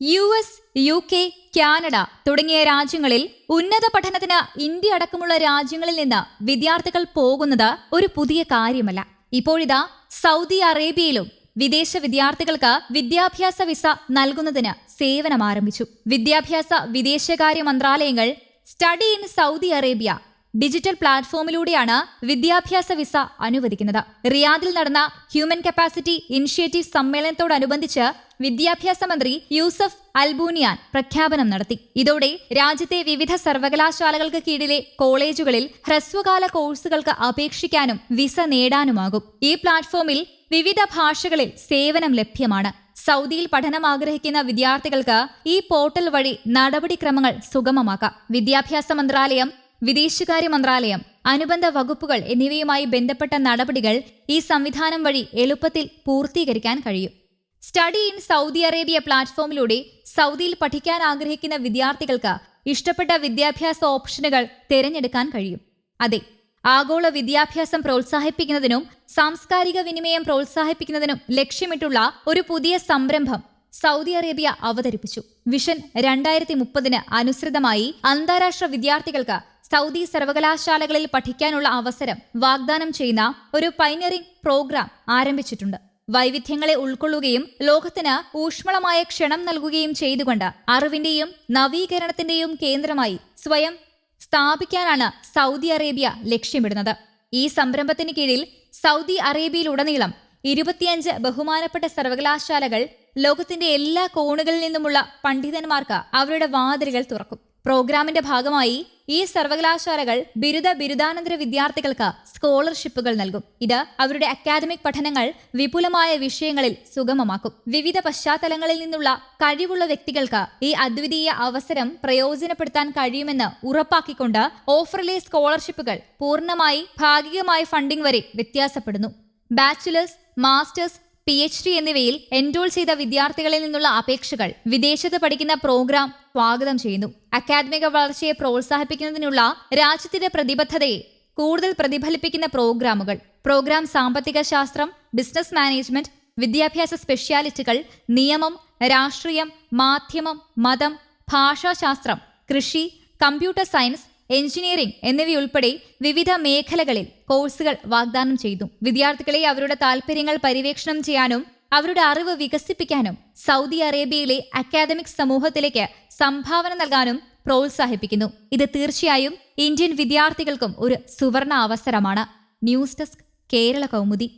U S U K Canada തുടങ്ങിയ രാജ്യങ്ങളിൽ ഉന്നത പഠനത്തിന് ഇന്ത്യ അടക്കമുള്ള രാജ്യങ്ങളിൽ നിന്ന് വിദ്യാർത്ഥികൾ പോകുന്നത് ഒരു പുതിയ കാര്യമല്ല. ഇപ്പോഴിതാ സൗദി അറേബ്യയിലും വിദേശ വിദ്യാർത്ഥികൾക്ക് വിദ്യാഭ്യാസ വിസ നൽകുന്നതിന് സേവനം ആരംഭിച്ചു വിദ്യാഭ്യാസ വിദേശകാര്യ മന്ത്രാലയങ്ങൾ study in Saudi Arabia digital പ്ലാറ്റ്ഫോമിലൂടെയാണ് വിദ്യാഭ്യാസ വിസ അനുവദിക്കുന്നത്. റിയാദിൽ നടന്ന ഹ്യൂമൻ കപ്പാസിറ്റി ഇനിഷ്യേറ്റീവ് സമ്മേളനത്തോടനുബന്ധിച്ച് വിദ്യാഭ്യാസ മന്ത്രി യൂസഫ് അൽബൂനിയാൻ പ്രഖ്യാപനം നടത്തി. ഇതോടെ രാജ്യത്തെ വിവിധ സർവകലാശാലകൾക്ക് കീഴിലെ കോളേജുകളിൽ ഹ്രസ്വകാല കോഴ്സുകൾക്ക് അപേക്ഷിക്കാനും വിസ നേടാനുമാകും. ഈ പ്ലാറ്റ്ഫോമിൽ വിവിധ ഭാഷകളിൽ സേവനം ലഭ്യമാണ്. സൗദിയിൽ പഠനം ആഗ്രഹിക്കുന്ന വിദ്യാർത്ഥികൾക്ക് ഈ പോർട്ടൽ വഴി നടപടിക്രമങ്ങൾ സുഗമമാക്കാം. വിദ്യാഭ്യാസ മന്ത്രാലയം വിദേശകാര്യ മന്ത്രാലയം അനുബന്ധ വകുപ്പുകൾ എന്നിവയുമായി ബന്ധപ്പെട്ട നടപടികൾ ഈ സംവിധാനം വഴി എളുപ്പത്തിൽ പൂർത്തീകരിക്കാൻ കഴിയും. സ്റ്റഡി ഇൻ സൗദി അറേബ്യ പ്ലാറ്റ്ഫോമിലൂടെ സൗദിയിൽ പഠിക്കാൻ ആഗ്രഹിക്കുന്ന വിദ്യാർത്ഥികൾക്ക് ഇഷ്ടപ്പെട്ട വിദ്യാഭ്യാസ ഓപ്ഷനുകൾ തിരഞ്ഞെടുക്കാൻ കഴിയും. അതെ ആഗോള വിദ്യാഭ്യാസം പ്രോത്സാഹിപ്പിക്കുന്നതിനും സാംസ്കാരിക വിനിമയം പ്രോത്സാഹിപ്പിക്കുന്നതിനും ലക്ഷ്യമിട്ടുള്ള ഒരു പുതിയ സംരംഭം സൗദി അറേബ്യ അവതരിപ്പിച്ചു. വിഷൻ രണ്ടായിരത്തി മുപ്പതിന് അനുസൃതമായി അന്താരാഷ്ട്ര വിദ്യാർത്ഥികൾക്ക് സൗദി സർവകലാശാലകളിൽ പഠിക്കാനുള്ള അവസരം വാഗ്ദാനം ചെയ്യുന്ന ഒരു പൈനറിംഗ് പ്രോഗ്രാം ആരംഭിച്ചിട്ടുണ്ട്. വൈവിധ്യങ്ങളെ ഉൾക്കൊള്ളുകയും ലോകത്തിന് ഊഷ്മളമായ ക്ഷണം നൽകുകയും ചെയ്തുകൊണ്ട് അറിവിന്റെയും നവീകരണത്തിന്റെയും കേന്ദ്രമായി സ്വയം സ്ഥാപിക്കാനാണ് സൗദി അറേബ്യ ലക്ഷ്യമിടുന്നത്. ഈ സംരംഭത്തിന് കീഴിൽ സൗദി അറേബ്യയിലുടനീളം ഇരുപത്തിയഞ്ച് ബഹുമാനപ്പെട്ട സർവകലാശാലകൾ ലോകത്തിന്റെ എല്ലാ കോണുകളിൽ നിന്നുമുള്ള പണ്ഡിതന്മാർക്ക് അവരുടെ വാതിലുകൾ തുറക്കും. പ്രോഗ്രാമിന്റെ ഭാഗമായി ഈ സർവകലാശാലകൾ ബിരുദ ബിരുദാനന്തര വിദ്യാർത്ഥികൾക്ക് സ്കോളർഷിപ്പുകൾ നൽകും. ഇത് അവരുടെ അക്കാദമിക് പഠനങ്ങൾ വിപുലമായ വിഷയങ്ങളിൽ സുഗമമാക്കും. വിവിധ പശ്ചാത്തലങ്ങളിൽ നിന്നുള്ള കഴിവുള്ള വ്യക്തികൾക്ക് ഈ അദ്വിതീയ അവസരം പ്രയോജനപ്പെടുത്താൻ കഴിയുമെന്ന് ഉറപ്പാക്കിക്കൊണ്ട് ഓഫറിലെ സ്കോളർഷിപ്പുകൾ പൂർണമായി ഭാഗികമായ ഫണ്ടിംഗ് വരെ വ്യത്യാസപ്പെടുന്നു. Bachelors masters P H D എന്നിവയിൽ എൻറോൾ ചെയ്ത വിദ്യാർത്ഥികളിൽ നിന്നുള്ള അപേക്ഷകൾ വിദേശത്ത് പഠിക്കുന്ന പ്രോഗ്രാം സ്വാഗതം ചെയ്യുന്നു. അക്കാദമിക വളർച്ചയെ പ്രോത്സാഹിപ്പിക്കുന്നതിനുള്ള രാജ്യത്തിന്റെ പ്രതിബദ്ധതയെ കൂടുതൽ പ്രതിഫലിപ്പിക്കുന്ന പ്രോഗ്രാമുകൾ പ്രോഗ്രാം സാമ്പത്തിക ശാസ്ത്രം ബിസിനസ് മാനേജ്മെന്റ് വിദ്യാഭ്യാസ സ്പെഷ്യാലിറ്റികൾ നിയമം രാഷ്ട്രീയം മാധ്യമം മതം ഭാഷാശാസ്ത്രം കൃഷി കമ്പ്യൂട്ടർ സയൻസ് എഞ്ചിനീയറിംഗ് എന്നിവയുൾപ്പെടെ വിവിധ മേഖലകളിൽ കോഴ്സുകൾ വാഗ്ദാനം ചെയ്തു. വിദ്യാർത്ഥികളെ അവരുടെ താൽപ്പര്യങ്ങൾ പര്യവേക്ഷണം ചെയ്യാനും അവരുടെ അറിവ് വികസിപ്പിക്കാനും സൗദി അറേബ്യയിലെ അക്കാദമിക് സമൂഹത്തിലേക്ക് സംഭാവന നൽകാനും പ്രോത്സാഹിപ്പിക്കുന്നു. ഇത് തീർച്ചയായും ഇന്ത്യൻ വിദ്യാർത്ഥികൾക്കും ഒരു സുവർണ അവസരമാണ്. News desk Kerala Kaumudi.